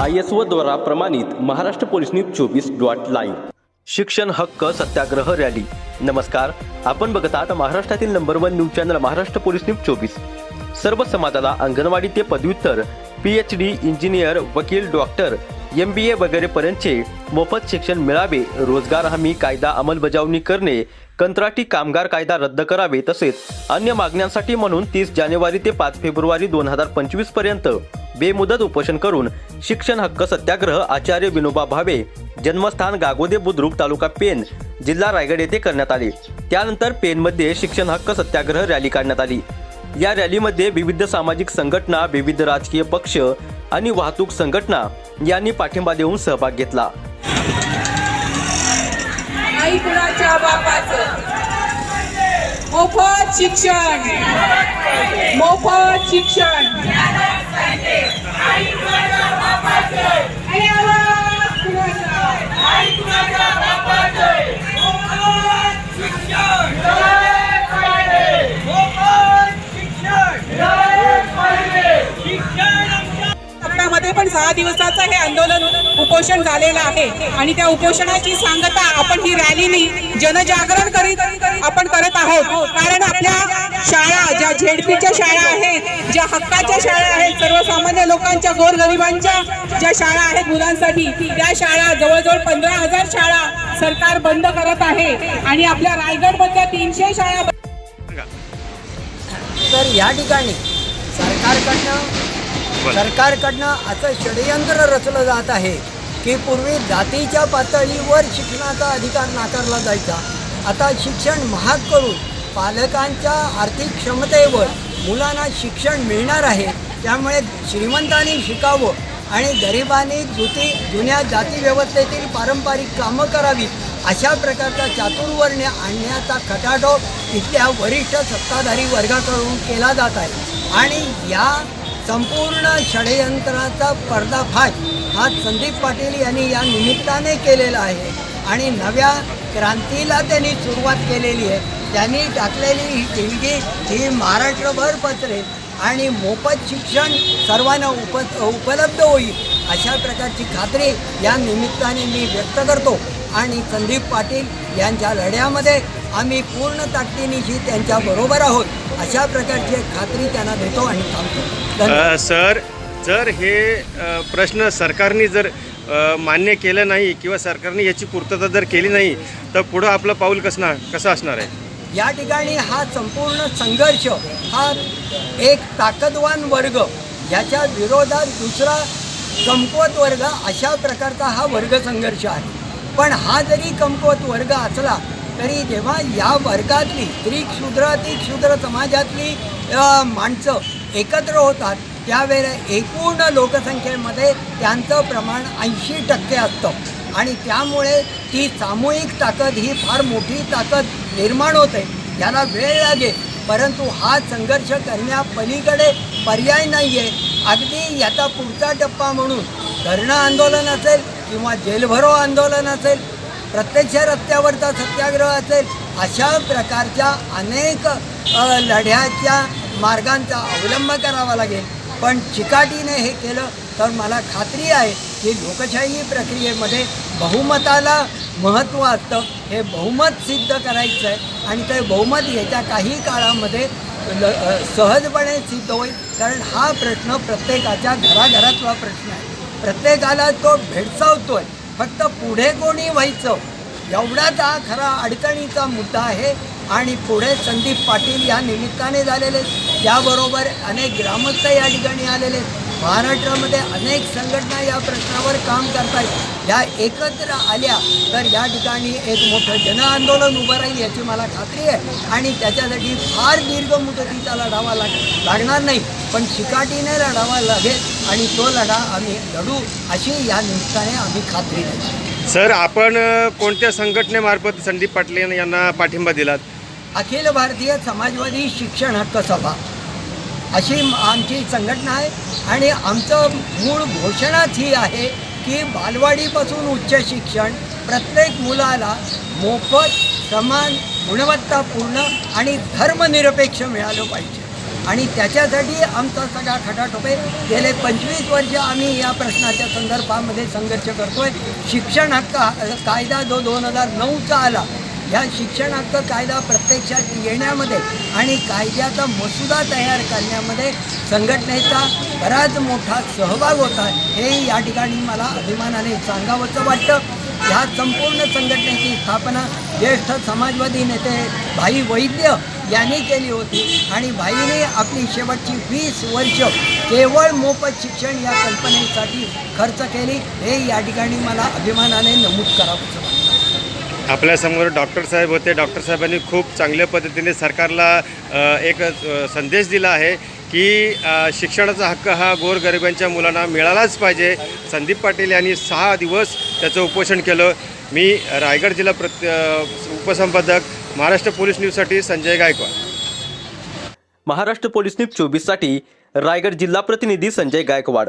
I S O द्वारा प्रमाणित Maharashtra police news चोवीस डॉट लाईव्ह. शिक्षण हक्क सत्याग्रह रॅली. नमस्कार. आपण बघत आहात महाराष्ट्रातील number one news channel Maharashtra police news चोवीस. सर्व समाजाला अंगणवाडी ते पदव्युत्तर पी एच डी इंजिनियर वकील डॉक्टर एम बी ए वगैरेपर्यंतचे मोफत शिक्षण मिळावे रोजगार हमी कायदा अंमलबजावणी करणे कंत्राटी कामगार कायदा रद्द करावे तसेच अन्य मागण्यांसाठी म्हणून तीस जानेवारी ते पाच फेब्रुवारी दोन हजार पंचवीसपर्यंत बेमुदत उपोषण करून शिक्षण हक्क सत्याग्रह आचार्य विनोबा भावे जन्मस्थान गागोदे बुद्रुक तालुका पेन जिल्हा रायगड येथे करण्यात आले. त्यानंतर पेनमध्ये शिक्षण हक्क सत्याग्रह रॅली काढण्यात आली. या रॅलीमध्ये विविध सामाजिक संघटना विविध राजकीय पक्ष आणि वाहतूक संघटना यांनी पाठिंबा देऊन सहभाग घेतला. नाही कुणाच्या बापाचं? मोफत शिक्षण. मोफत शिक्षण. आई पण सहा दिवसाचं हे आंदोलन उपोषण झालेलं आहे. आणि त्या उपोषणाची सांगता आपण ही रॅलीनी जनजागरण करीत आपण करत आहोत. कारण आपल्या शाळा ज्या झेडपीच्या शाळा आहेत ज्या हक्काच्या शाळा आहेत सर्वसामान्य लोकांच्या गोरगरिबांच्या ज्या शाळा आहेत मुलांसाठी त्या शाळा जवळजवळ पंधरा हजार शाळा सरकार बंद करत आहे. आणि आपल्या रायगडमधल्या तीनशे शाळा तर या ठिकाणी सरकारकडनं सरकारकडनं असं षडयंत्र रचलं जात आहे. की पूर्वी जातीच्या पातळीवर शिक्षणाचा अधिकार नाकारला जायचा. आता शिक्षण महाग करून पालकांच्या आर्थिक क्षमतेवर मुलांना शिक्षण मिळणार आहे. त्यामुळे श्रीमंतांनी शिकावं आणि गरिबांनी जुती जुन्या जाती व्यवस्थेतील पारंपरिक कामं करावी अशा प्रकारचा चातुर्वर्ण्य आणण्याचा खटाटोप इथल्या वरिष्ठ सत्ताधारी वर्गाकडून केला जात आहे. आणि या संपूर्ण षडयंत्राचा पर्दाफाश हा संदीप पाटील यांनी या निमित्ताने केलेला आहे. आणि नव्या क्रांतीला त्यांनी सुरुवात केलेली आहे. त्यांनी टाकलेली ही देणगी ही महाराष्ट्रभर पसरेल आणि मोफत शिक्षण सर्वांना उप उपलब्ध होईल अशा प्रकारची खात्री या निमित्ताने मी व्यक्त करतो. आणि संदीप पाटील यांच्या लढ्यामध्ये आम्ही पूर्ण ताकदीनिशी त्यांच्याबरोबर आहोत. अशा प्रकारची एक खात्री त्यांना देतो आणि थांबतो. धन्यवाद. सर जर हे प्रश्न सरकारने जर मान्य केलं नाही किंवा सरकारने याची पूर्तता जर केली नाही तर पुढं आपलं पाऊल कसं कसं असणार आहे? या ठिकाणी हा संपूर्ण संघर्ष हा एक ताकदवान वर्ग याच्या विरोधात दुसरा कमकुवत वर्ग अशा प्रकारचा हा वर्ग संघर्ष आहे. पण हा जरी कमकुवत वर्ग असला तरी जेव्हा या वर्गातली स्त्री क्षुद्राती क्षुद्र समाजातली माणसं एकत्र होतात त्यावेळेला एकूण लोकसंख्येमध्ये त्यांचं प्रमाण ऐंशी टक्के असतं. आणि त्यामुळे ती सामूहिक ताकद ही फार मोठी ताकद निर्माण होते. याला वेळ लागेल. परंतु हा संघर्ष करण्यापलीकडे पर्याय नाही आहे अगदी याचा पुढचा टप्पा म्हणून धरणं आंदोलन असेल किंवा जेलभरो आंदोलन असेल प्रत्यक्ष रस्त्यावरचा सत्याग्रह असेल अशा प्रकारच्या अनेक लढ्याच्या मार्गांचा अवलंब करावा लागेल. पण चिकाटीने हे केलं तर मला खात्री आहे की लोकशाही प्रक्रियेमध्ये बहुमताला महत्त्व असतं. हे बहुमत सिद्ध करायचं आहे आणि ते बहुमत येत्या काही काळामध्ये ल सहजपणे सिद्ध होईल. कारण हा प्रश्न प्रत्येकाच्या घराघरातला प्रश्न आहे. प्रत्येकाला तो आहे फक्त पुढे कोणी व्हायचं? एवढाच हा खरा अडचणीचा मुद्दा आहे. आणि पुढे संदीप पाटील या निमित्ताने झालेले आहेत. त्याबरोबर अनेक ग्रामस्थ या ठिकाणी आलेले आहेत. महाराष्ट्रामध्ये अनेक संघटना या प्रश्नावर काम करतायत. या एकत्र आल्या तर या ठिकाणी एक मोठं जनआंदोलन उभं राहील याची मला खात्री आहे. आणि त्याच्यासाठी फार दीर्घ मुदतीचा लढावा लाग लागणार नाही. पण चिकाटीने लढावा लागेल आणि तो लढा आम्ही लढू अशी या निमित्ताने आम्ही खात्री देतो. सर आपण कोणत्या संघटनेमार्फत संदीप पाटील यांना पाठिंबा दिलात? अखिल भारतीय समाजवादी शिक्षण हक्क सभा. अशी आमची संघटना आहे आणि आमचं मूळ घोषणाच ही आहे की बालवाडीपासून उच्च शिक्षण प्रत्येक मुलाला मोफत समान गुणवत्तापूर्ण आणि धर्मनिरपेक्ष मिळालं पाहिजे. आणि त्याच्यासाठी आमचा सगळा खटाटोपे गेले पंचवीस वर्ष आम्ही या प्रश्नाच्या संदर्भामध्ये संघर्ष करतोय. शिक्षण हक्क कायदा जो दोन हजार नऊचा आला ह्या शिक्षण हक्क कायदा प्रत्यक्षात येण्यामध्ये आणि कायद्याचा मसुदा तयार करण्यामध्ये संघटनेचा बराच मोठा सहभाग होता. हे या ठिकाणी मला अभिमानाने सांगावंसं वाटतं. ह्या संपूर्ण संघटनेची स्थापना ज्येष्ठ समाजवादी नेते भाई वैद्य यांनी केली होती आणि भाईने आपली शेवटची वीस वर्ष केवळ मोफत शिक्षण या कल्पनेसाठी खर्च केली. हे या ठिकाणी मला अभिमानाने नमूद करावंसं वाटतं. आपल्यासमोर डॉक्टर साहेब होते. डॉक्टर साहेबांनी खूप चांगल्या पद्धतीने सरकारला एक संदेश दिला आहे की शिक्षणाचा हक्क हा गोरगरिबांच्या मुलांना मिळालाच पाहिजे. संदीप पाटील यांनी सहा दिवस त्याचं उपोषण केलं. मी रायगड जिल्हा प्रत उपसंपादक महाराष्ट्र पोलीस न्यूजसाठी संजय गायकवाड. महाराष्ट्र पोलीस न्यूज चोवीससाठी रायगड जिल्हा प्रतिनिधी संजय गायकवाड.